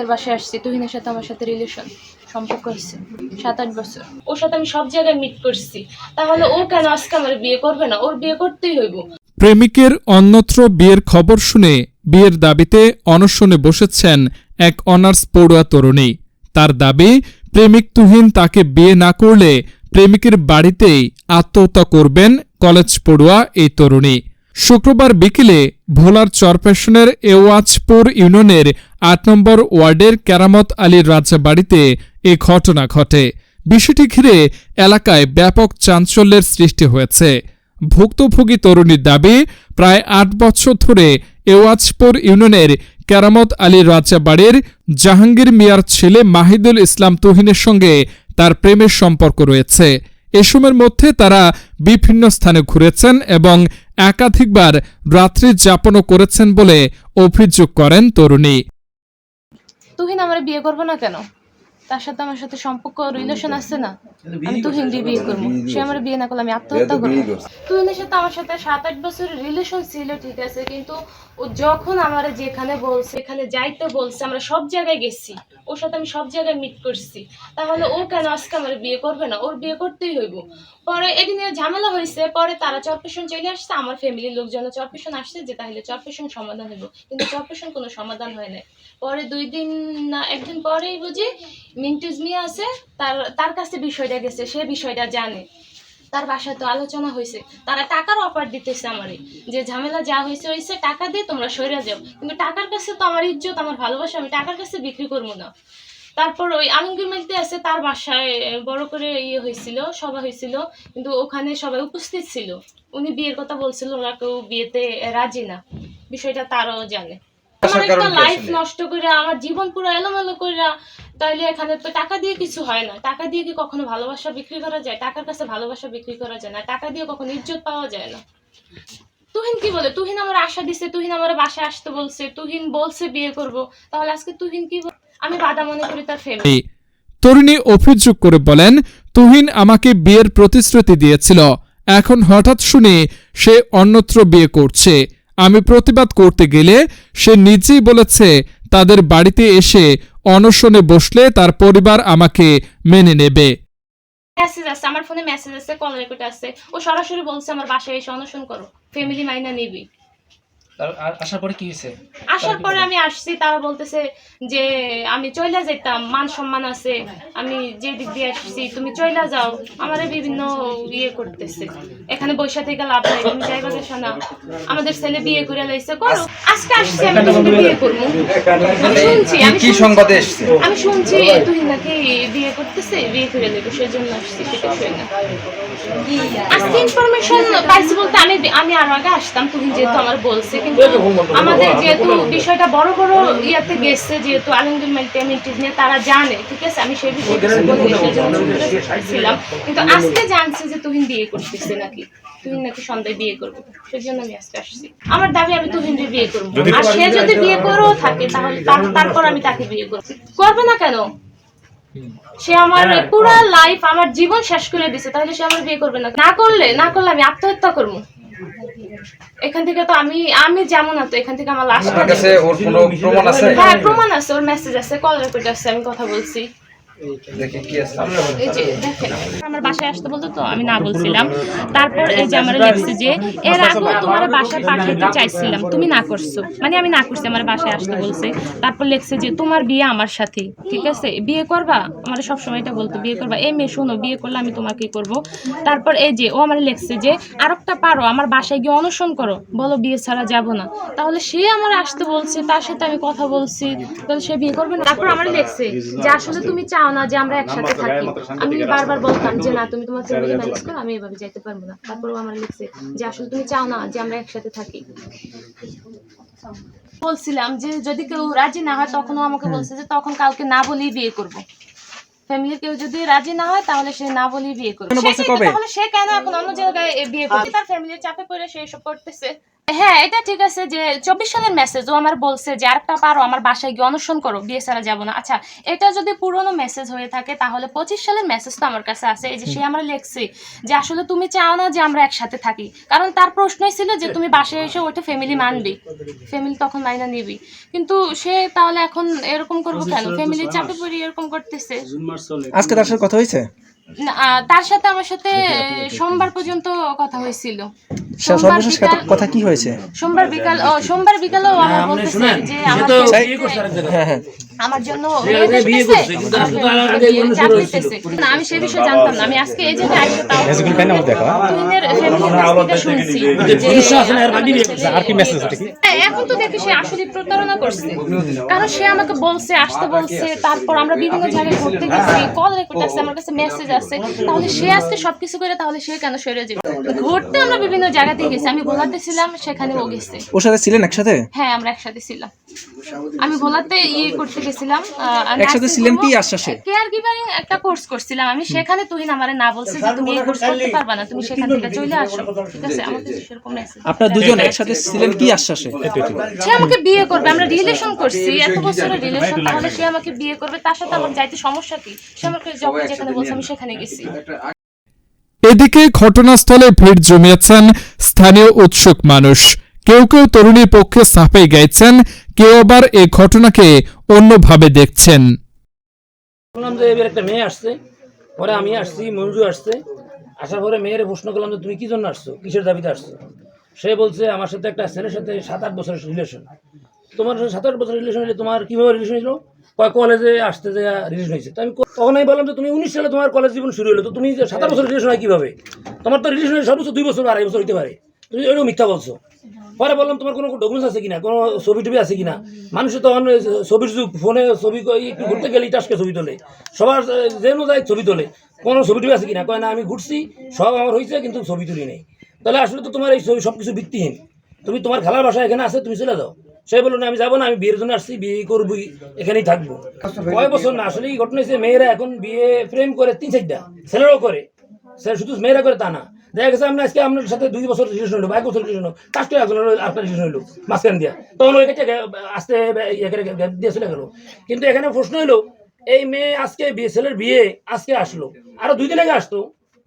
তুহিনের বাসায় আসছি। তুহিনের সাথে আমার সাথে রিলেশন সম্পর্ক হচ্ছে সাত আট বছর। ওর সাথে আমি সব জায়গায় মিট করছি। তাহলে ও কেন আজকে আমার বিয়ে করবে না? ওর বিয়ে করতেই হইব। প্রেমিকের অন্যত্র বিয়ের খবর শুনে বিয়ের দাবিতে অনশনে বসেছেন এক অনার্স পড়ুয়া তরুণী। তার দাবি, প্রেমিক তুহিন তাকে বিয়ে না করলে প্রেমিকের বাড়িতেই আত্মহত্যা করবেন কলেজ পড়ুয়া এই তরুণী। শুক্রবার বিকেলে ভোলার চরপেশনের এওয়াজপুর ইউনিয়নের আট নম্বর ওয়ার্ডের কেরামত আলীর রাজা বাড়িতে এ ঘটনা ঘটে। বিষয়টি ঘিরে এলাকায় ব্যাপক চাঞ্চল্যের সৃষ্টি হয়েছে। ভুক্তভোগী তরুণীর দাবি, প্রায় আট বছর ধরে এওয়াজপুর ইউনিয়নের কেরামত আলী রাজাবাড়ির জাহাঙ্গীর মিয়ার ছেলে মাহিদুল ইসলাম তুহিনের সঙ্গে তার প্রেমের সম্পর্ক রয়েছে। এসময়ের মধ্যে তারা বিভিন্ন স্থানে ঘুরেছেন এবং একাধিকবার রাত্রি যাপনও করেছেন বলে অভিযোগ করেন তরুণী। তুহিন, আমার বিয়ে করব না কেন? তার সাথে আমার সাথে সম্পর্ক রিলেশন আছে না। আমি তুহিন দিয়ে বিয়ে করব। সে আমার বিয়ে না করলে আমি আত্মহত্যা করব। তুহিনের সাথে আমার সাথে সাত আট বছরের রিলেশন ছিল ঠিক আছে কিন্তু ও যখন আমার যেখানে বলছে এখানে যাইতে বলছে আমরা সব জায়গায় গেছি। ওর সাথে আমি সব জায়গায় মিট করছি। তাহলে ও কেন আজকে আমার বিয়ে করবে না? ওর বিয়ে করতেই হইব। পরে এদিনে ঝামেলা হয়েছে পরে তারা চরপেশন চলে আসছে আমার ফ্যামিলির লোকজন চরপেশন আসছে যে তাহলে চরপেশন সমাধান হইব। কিন্তু চরপেশন কোনো সমাধান হয় নাই। পরে দুই দিন না একদিন পরেই বুঝি মিন্টুজ মিয়া আছে তার তার কাছে বিষয়টা গেছে সে বিষয়টা জানে। তার বাসায় তো আলোচনা হয়েছে। তারা টাকার অফার দিতেছে আমারে যে ঝামেলা যা হয়েছে হয়েছে টাকা দিয়ে তোমরা সরে যাও। কিন্তু টাকার কাছে তো আমার ইজ্জত আমার ভালোবাসা আমি টাকার কাছে বিক্রি করব না। তারপর ওই আলমগীর মেলতে আছে তার বাসায় বড় করে ইয়ে হয়েছিল সভা হয়েছিল কিন্তু ওখানে সবাই উপস্থিত ছিল। উনি বিয়ের কথা বলছিল ওরা কেউ বিয়েতে রাজি না। বিষয়টা তারও জানে। আমার একটা লাইফ নষ্ট করে আমার জীবন পুরো এলোমেলো করে তাইলে এখানে তো টাকা দিয়ে কিছু হয় না। টাকা দিয়ে কি কখনো ভালোবাসা বিক্রি করা যায়? টাকার কাছে ভালোবাসা বিক্রি করা যায় না। টাকা দিয়ে কখনো ইজ্জত পাওয়া যায় না। তুহিন কি বলে? তুহিন আমার আশা দিছে, তুহিন আমার বাসায় আসতে বলছে, তুহিন বলছে বিয়ে করব। তাহলে আজকে তুহিন কি আমি বাধা মনে করি তার ফ্যামিলি তরুণী অভিযোগ করে বলেন, তুহিন আমাকে বিয়ের প্রতিশ্রুতি দিয়েছিল। এখন হঠাৎ শুনে সে অন্যত্র বিয়ে করছে। আমি প্রতিবাদ করতে গেলে সে নিজেই বলেছে, তাদের বাড়িতে এসে অনশনে বসলে তার পরিবার আমাকে মেনে নেবে। মেসেজ আছে, আমার ফোনে মেসেজ আছে কল রেকর্ড আছে। ও সরাসরি বলছে, আমার বাসায় এসে অনশন করো। ফ্যামিলি মাইনা নিবি। আসার পরে কি হয়েছে? আসার পরে আমি আসছি তারা বলতেছে যে আমি চইলা যেতাম মান সম্মান আছে আমি যে দিক দিয়ে আসছি তুমি চইলা যাও আমারে বিভিন্ন ইয়ে করতেছে। এখানে বৈশা থেকে লাভ নাই তুমি যাইবা গেছো না? আমাদের ছেলে বিয়ে করে লাইছে করো। আজকে আসছি আমি তোমাকে বিয়ে করব আমি শুনছি আমি কি শুনছি- সংবাদে এসছে? আমি শুনছি তুই নাকি বিয়ে করতেছে বিয়ে করে সেজন্য আসছি সেটা শুনে না। আজকে ইনফরমেশন পাইছি বলতে আমি আমি আরও আগে আসতাম তুমি যেহেতু আমার বলছে কিন্তু আমাদের যেহেতু বিষয়টা বড় বড় ইয়াতে গেছে আলমগীর নিয়ে তারা জানে ঠিক আছে? আমি সেই বিষয়ে ছিলাম। কিন্তু আজকে জানছি যে তুহিন বিয়ে করতেছে নাকি। তুহিন নাকি সন্ধ্যায় বিয়ে করবে। সেজন্য আমি আজকে আসছি। আমার দাবি আমি তুহিন বিয়ে করব। আর সে যদি বিয়ে করেও থাকে তাহলে তারপর আমি তাকে বিয়ে করব। করবে না কেন? সে আমার পুরো লাইফ আমার জীবন শেষ করে দিছে তাহলে সে আমার বিয়ে করবে না না করলে না করলে আমি আত্মহত্যা করব। এখান থেকে তো আমি আমি যেমন না তো এখান থেকে আমার লাস্ট আছে কাছে ওর কোনো প্রমাণ আছে? হ্যাঁ প্রমাণ আছে ওর মেসেজ আছে কল রেকর্ড আছে আমি কথা বলছি। আমার বাসায় আসতে বলতো তো আমি না বলছিলাম। তারপর এই যে আমার লিখছে যে, এর তোমার বাসায় চাইছিলাম, তুমি না করছ। মানে আমি না করছি, আমার বাসায় আসতে বলছে। তারপর লিখছে যে, তোমার বিয়ে আমার সাথে, ঠিক আছে? বিয়ে করবা? আমার সবসময় এটা বলতো, বিয়ে করবা। এই মেয়ে, শোনো, বিয়ে করলে আমি তোমাকে করব। তারপর এই যে, ও আমার লিখছে যে, আরেকটা পারো, আমার বাসায় গিয়ে অনশন করো। বলো, বিয়ে ছাড়া যাব না। তাহলে সে আমার আসতে বলছে, তার সাথে আমি কথা বলছি। তাহলে সে বিয়ে করবে না। তারপর আমার লিখছে যে, আসলে তুমি চাও না যে আমরা একসাথে থাকি। আমি বারবার বলতাম যে না তুমি তোমার ফ্যামিলি ম্যানেজ করো আমি এভাবে যাইতে পারব না। তারপরও আমার লিখছে যে আসলে তুমি চাও না যে আমরা একসাথে থাকি? বলছিলাম যে যদি কেউ রাজি না হয় তখনও আমাকে বলছে যে তখন কাউকে না বলেই বিয়ে করব। ফ্যামিলির কেউ যদি রাজি না হয় তাহলে সে না বলেই বিয়ে করবে? তাহলে সে কেন এখন অন্য জায়গায় বিয়ে করছে তার ফ্যামিলির চাপে পড়ে সে এসব করতেছে। হ্যাঁ এটা ঠিক আছে যে চব্বিশ সালের মেসেজ ও আমার বলছে যে আরেকটা পারো আমার বাসায় গিয়ে অনশন করো বিয়ে ছাড়া যাব না। আচ্ছা এটা যদি পুরনো মেসেজ হয়ে থাকে তাহলে পঁচিশ সালের মেসেজ তো আমার কাছে আছে। এই যে সে আমরা লিখছি যে আসলে তুমি চাও না যে আমরা একসাথে থাকি। কারণ তার প্রশ্নই ছিল যে তুমি বাসায় এসে ওইটা ফ্যামিলি মানবি। ফ্যামিলি তখন মাইনা নিবি। কিন্তু সে তাহলে এখন এরকম করব কেন? ফ্যামিলি চাপে পড়ে এরকম করতেছে। আজকে তার সাথে কথা হয়েছে? না, তার সাথে আমার সাথে সোমবার পর্যন্ত কথা হয়েছিল। সর্বশেষ কথা কি হয়েছে? সোমবার বিকাল ও সোমবার বিকালেও আমার বলতেছে যে হ্যাঁ হ্যাঁ। আমার জন্য আমি সে বিষয়ে জানতাম না। আমি আজকে এই জায়গায় আইসা তাও হ্যাঁ, এখন তো দেখি সে আসলে প্রতারণা করছে। কারণ সে আমাকে বলছে আসতে বলছে তারপর আমরা বিভিন্ন জায়গায় ঘুরতে গেছি কল রেকর্ড আছে আমার কাছে মেসেজ আছে। তাহলে সে আজকে সবকিছু করে তাহলে সে কেন সরে যাবে? ঘুরতে আমরা বিভিন্ন গেছি। আমি ভোলাতে ছিলাম সেখানে ও গেছে। ওর সাথে ছিলেন একসাথে? হ্যাঁ আমরা একসাথে ছিলাম। আমি ভোলাতে ইয়ে করতে গেছিলাম একসাথে ছিলেন কি আশ্বাসে? কেয়ার গিভারিং একটা কোর্স করছিলাম। আমি সেখানে তুহিন আমারে না বলছে যে তুমি এই কোর্স করতে পারবা না তুমি সেখান থেকে চলে আসো। ঠিক আছে সেরকম মেসেজ আপনারা দুজন একসাথে ছিলেন কি আশ্বাসে? সে আমাকে বিয়ে করবে আমরা রিলেশন করছি। এত বছরের রিলেশন তাহলে সে আমাকে বিয়ে করবে। তার সাথে আমার যাইতে সমস্যা কি? সে আমাকে যখন যেখানে বলছে আমি সেখানে গেছি। এদিকে ঘটনাস্থলে ভিড় জমিয়েছেন স্থানীয় উৎসুক মানুষ। কেউ কেউ তরুণীর পক্ষে সাফাই গাইছেন, কেউ আবার এ ঘটনাকে অন্যভাবে দেখছেন। শুনলাম যে এবার একটা মেয়ে আসছে, পরে আমি আসছি, মঞ্জু আসছে, আসার পরে মেয়ের প্রশ্ন করলাম যে তুমি কি জন্য আসছো, কিসের দাবিতে আসছো? সে বলছে, আমার সাথে একটা ছেলের সাথে সাত আট বছরের রিলেশন তোমার সাথে সাত আট বছরের রিলেশন হলে তোমার কীভাবে রিলেশন হলো কলেজে আসতে যে রিলেশন হয়েছে? তো আমি তখন আমি বললাম যে তুমি উনিশ সালে তোমার কলেজ জীবন শুরু হলো, তো তুমি যে সাত আট বছরের রিলেশন হয় কীভাবে? তোমার তো রিলেশন সর্বোচ্চ দুই বছর আড়াই বছর হতে পারে। তুমি এরকম মিথ্যা বলছো। পরে বললাম, তোমার কোনো ডকুমেন্টস আছে কিনা? কোনো ছবি টবি আছে কিনা? মানুষের তো অনেক ছবির যুগ, ফোনে ছবি একটু ঘুরতে গেলে টাসকে ছবি তোলে। সবার যেন যায় ছবি তোলে। কোনো ছবি টবি আছে কিনা? কয় না, আমি ঘুরছি, সব আমার হয়েছে কিন্তু ছবি তুলি নেই। তাহলে আসলে তো তোমার এই ছবি সব কিছু ভিত্তিহীন। তুমি তোমার খেলার বাসা এখানে আছে, তুমি চলে যাও। সে বলল, না, আমি যাব না, আমি বিয়ের জন্য আসছি, বিয়ে করবই, এখানেই থাকব। কয় বছর না আসলে এই ঘটনা হচ্ছে মেয়েরা এখন বিয়ে প্রেম করে তিন, চারটা, ছেলেরাও করে শুধু মেয়েরা করে তা না। দেখা গেছে, আমরা আজকে আপনার সাথে দুই বছর রিলেশন হলো বছর রিলেশন হলো একজন আপনার রিলেশন হলো, মাঝখান দিয়া। তখন ওই আসতে এখানে গ্যাপ দিয়ে চলে গেলো। কিন্তু এখানে প্রশ্ন হলো, এই মেয়ে আজকে বিয়ে, ছেলের বিয়ে আজকে আসলো, আরও দুই দিন আগে আসতো,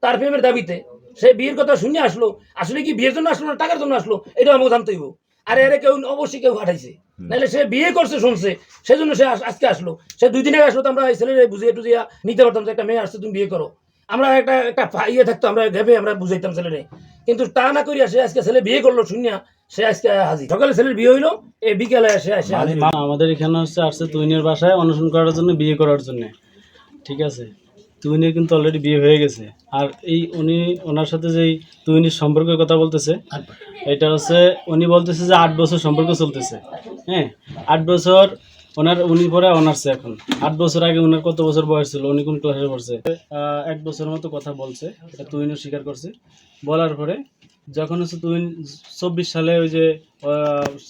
তার প্রেমের দাবিতে। সে বিয়ের কথা শুনে আসলো, আসলে কি বিয়ের জন্য আসলো না, টাকার জন্য আসলো এটা আমাকে জানতে হইব। আর এর কেউ অবশ্যই কেউ হাঁটাইছে নাহলে সে বিয়ে করছে শুনছে। সেজন্য সে আজকে আসলো। সে দুই দিন আগে আসলো তো আমরা এই ছেলের বুঝিয়ে টুজিয়া নিতে পারতাম যে একটা মেয়ে আসছে তুমি বিয়ে করো। আমরা একটা একটা ইয়ে থাকতো আমরা ভেবে আমরা বুঝাইতাম ছেলেরে। কিন্তু তা না করিয়া সে আজকে ছেলে বিয়ে করল শুনিয়া সে আজকে হাজির। সকালে ছেলের বিয়ে হইল এই বিকালে এসে হইল। আমাদের এখানে হচ্ছে আসছে তুইনের বাসায় অনশন করার জন্য বিয়ে করার জন্য। ঠিক আছে? তুইনের কিন্তু অলরেডি বিয়ে হয়ে গেছে। আর এই উনি ওনার সাথে যেই তুইনির সম্পর্কের কথা বলতেছে এটা হচ্ছে উনি বলতেছে যে আট বছর সম্পর্ক চলতেছে। হ্যাঁ আট বছর ওনার উনি পরে অনার্সে এখন। আট বছর আগে ওনার কত বছর বয়স ছিল? উনি কোন ক্লাসে পড়ছে? এক বছরের মতো কথা বলছে এটা তুইনও স্বীকার করছে। বলার পরে যখন হচ্ছে তুইন চব্বিশ সালে ওই যে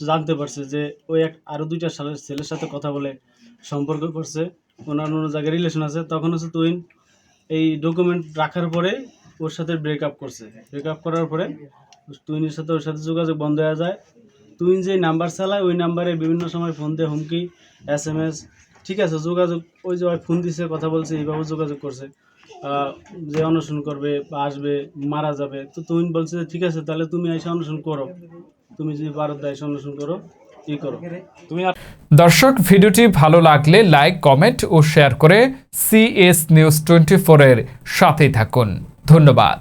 জানতে পারছে যে ওই এক আরও দুইটা সালের ছেলের সাথে কথা বলে সম্পর্ক করছে ওনার অন্য জায়গায় রিলেশন আছে তখন হচ্ছে তুইন এই ডকুমেন্ট রাখার পরে ওর সাথে ব্রেকআপ করছে। ব্রেকআপ করার পরে তুইনের সাথে ওর সাথে যোগাযোগ বন্ধ হয়ে যায়। তুইন যে নাম্বার চালায়, ওই নাম্বারে বিভিন্ন সময় ফোন দিয়ে, হুমকি এস এম এস ঠিক আছে, যোগাযোগ, ওই যে ফোন দিছে, কথা বলছে, এইভাবে যোগাযোগ করছে। যে অনশন করবে, আসবে, মারা যাবে, তো তুইন বলছে ঠিক আছে, তাহলে তুমি এসে অনশন করো। তুমি যদি ভারত এসে অনশন করো। দর্শক, ভিডিওটি ভালো লাগলে লাইক, কমেন্ট ও শেয়ার করে সিএস নিউজ টোয়েন্টি ফোরের সাথেই থাকুন। ধন্যবাদ।